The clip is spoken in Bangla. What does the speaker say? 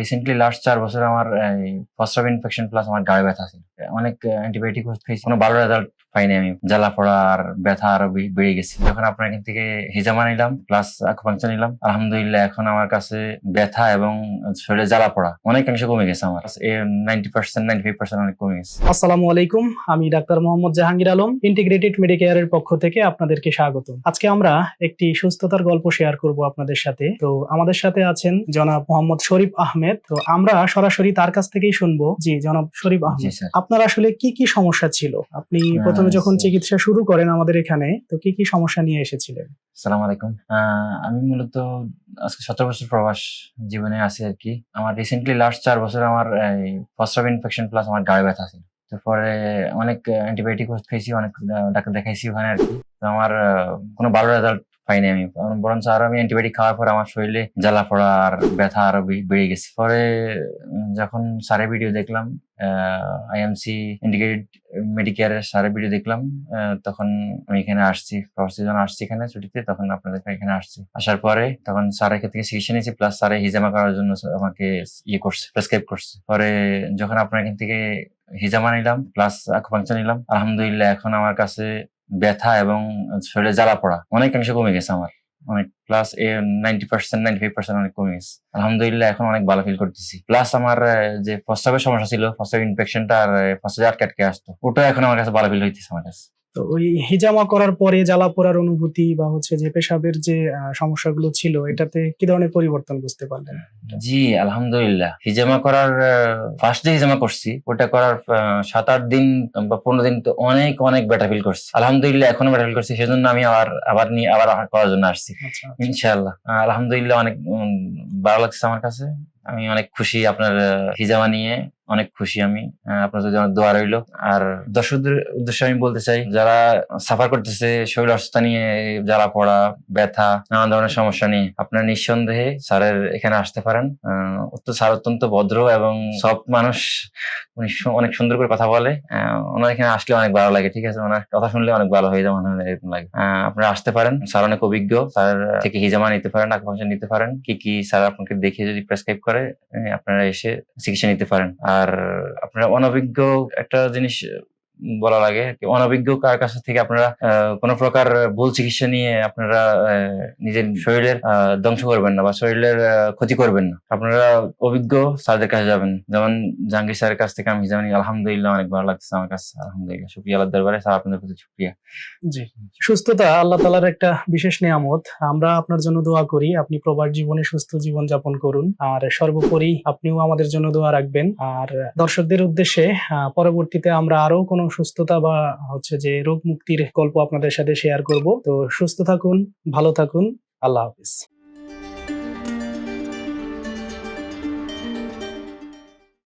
রিসেন্টলি লাস্ট চার বছরে আমার প্রস্রাব ইনফেকশন প্লাস আমার গায়ে ব্যথা ছিল। অনেক অ্যান্টিবায়োটিক খেয়েছি। কোনো ভালো রেজাল্ট পাইনি আমি। জ্বালা পড়া আর ব্যথা আরও বেড়ে গেছে। যখন আপনার এখান থেকে হিজামা নিলাম প্লাস আকুপাংচার নিলাম আলহামদুলিল্লাহ এখন আমার কাছে ব্যথা এবং শরীরে জ্বালা পড়া অনেকাংশ কমে গেছে আমার। Ninety percent ninety five percent অনেক কমে গেছে। আসসালামু আলাইকুম আমি ডাক্তার মোহাম্মদ জাহাঙ্গীর আলম ইন্টিগ্রেটেড মেডিকেয়ারের পক্ষ থেকে আপনাদেরকে স্বাগত আজকে আমরা একটি সুস্থতার গল্প শেয়ার করব আপনাদের সাথে। তো আমাদের সাথে আছেন জনাব মোহাম্মদ শরীফ আহমেদ। তো আমরা সরাসরি তার কাছ থেকেই শুনব। জি জনাব শরীফ আহমেদ আপনার আসলে কি কি সমস্যা ছিল? আপনি প্রথমে আহ, যখন চিকিৎসা শুরু করেন আমাদের এখানে তো কি কি সমস্যা নিয়ে এসেছিলেন? সালাম আলাইকুম আমি মূলত আজকে সতেরো বছর প্রবাস জীবনে আছি আর কি। আমার রিসেন্টলি লাস্ট চার বছর আমার প্রস্রাব ইনফেকশন প্লাস আমার গায়ে ব্যথা ছিল। তারপরে অনেক অ্যান্টিবায়োটিক ওষুধ খাইছি অনেক ডাক্তার দেখাইছি ওখানে আর কি। তো আমার কোনো ভালো রেজাল্ট পাইনি আমি। বরঞ্চ আরও আমি অ্যান্টিবায়োটিক খাওয়ার পর আমার শরীরে জ্বালা পড়া আর ব্যথা আরও বেড়ে গেছে। পরে যখন সারের ভিডিও দেখলাম আইএমসি ইন্ডিকেটেড মেডিকেয়ারের সারের ভিডিও দেখলাম তখন আমি এখানে আসছি ফার্স্ট যখন আসছি এখানে ছুটিতে, তখন আপনাদের এখানে আসছি। আসার পরে তখন স্যারের থেকে চিকিৎসা নিয়েছি প্লাস স্যারে হিজামা করার জন্য আমাকে ইয়ে করছে প্রেসক্রাইব করছে। পরে যখন আপনার এখান থেকে হিজামা নিলাম প্লাস আকুপাংচার নিলাম, আলহামদুলিল্লাহ এখন আমার কাছে ব্যথা এবং শরীরে জ্বালা পড়া অনেকাংশ কমে গেছে আমার। অনেক plus ninety percent ninety five percent অনেক কমে আলহামদুলিল্লাহ, এখন অনেক ভালো ফিল করতেছি। প্লাস আমার যে প্রস্রাবের সমস্যা ছিল প্রস্রাব ইনফেকশনটা আর প্রস্রাব আটকে আটকে আসতো। ওটা এখন আমার কাছে ভালো ফিল হইতেছে আমার কাছে। তো ওই হিজামা করার পরে জ্বালা পোড়ার অনুভূতি বা হচ্ছে যে পেশাবের যে সমস্যাগুলো ছিল এটাতে কি ধরনের পরিবর্তন বুঝতে পারলেন? জি আলহামদুলিল্লাহ। হিজামা করার ফার্স্ট ডে হিজামা করছি ওটা করার সাত আট দিন বা পনেরো দিন তো অনেক অনেক বেটার ফিল করছি। আলহামদুলিল্লাহ এখনও বেটার ফিল করছি সেজন্য আমি আবার আবার নিয়ে আবার করার জন্য আসছি। আচ্ছা ইনশাআল্লাহ। আলহামদুলিল্লাহ অনেক ভালো লাগছে আমার কাছে। আমি অনেক খুশি আপনার হিজামা নিয়ে। অনেক খুশি আমি। আহ, আপনার যদি অনেক দোয়া রইল। আর দর্শকদের উদ্দেশ্যে আমি বলতে চাই যারা সাফার করতেছে শরীর অসুস্থতা নিয়ে জ্বালা পড়া ব্যথা নানা ধরনের সমস্যা নিয়ে আপনার নিঃসন্দেহে স্যারের এখানে আসতে পারেন। স্যার অত্যন্ত ভদ্র এবং সব মানুষ। উনি অনেক সুন্দর করে কথা বলে। ওনার এখানে আসলে অনেক ভালো লাগে, ঠিক আছে? ওনার কথা শুনলে অনেক ভালো হয়ে যায়, মনে হয় এরকম লাগে। আপনারা আসতে পারেন। স্যার অনেক অভিজ্ঞ। স্যার থেকে হিজামা নিতে পারেন আকুপাংচার নিতে পারেন। কি কি স্যার আপনাকে দেখে যদি প্রেসক্রাইব করে আপনারা এসে চিকিৎসা নিতে পারেন। আর আপনারা অনভিজ্ঞ একটা জিনিস বলা লাগে অনভিজ্ঞ কার কাছ থেকে আপনারা কোনো প্রকার ভুল চিকিৎসা নিয়ে আপনারা নিজের শরীরের ধ্বংস করবেন না বা শরীরের ক্ষতি করবেন না। আপনারা অভিজ্ঞ স্যারদের কাছে যাবেন। যেমন জাহাঙ্গীর স্যারের কাছ থেকে আমি জানি, আলহামদুলিল্লাহ অনেক ভালো লাগছে আমার কাছে। আলহামদুলিল্লাহ, শুক্রিয়া আল্লাহ দরবারে, স্যার আপনাদের প্রতি শুক্রিয়া। জি। সুস্থতা আল্লাহ তালার একটা বিশেষ নিয়ামত। আমরা আপনার জন্য দোয়া করি, আপনি প্রবার জীবনে সুস্থ জীবন যাপন করুন। আর সর্বোপরি আপনিও আমাদের জন্য দোয়া রাখবেন। আর দর্শকদের উদ্দেশ্যে পরবর্তীতে আমরা আরও কোনো সুস্থতা বা হচ্ছে যে রোগ মুক্তির গল্প আপনাদের সাথে শেয়ার করব। তো সুস্থ থাকুন, ভালো থাকুন, আল্লাহ হাফিজ।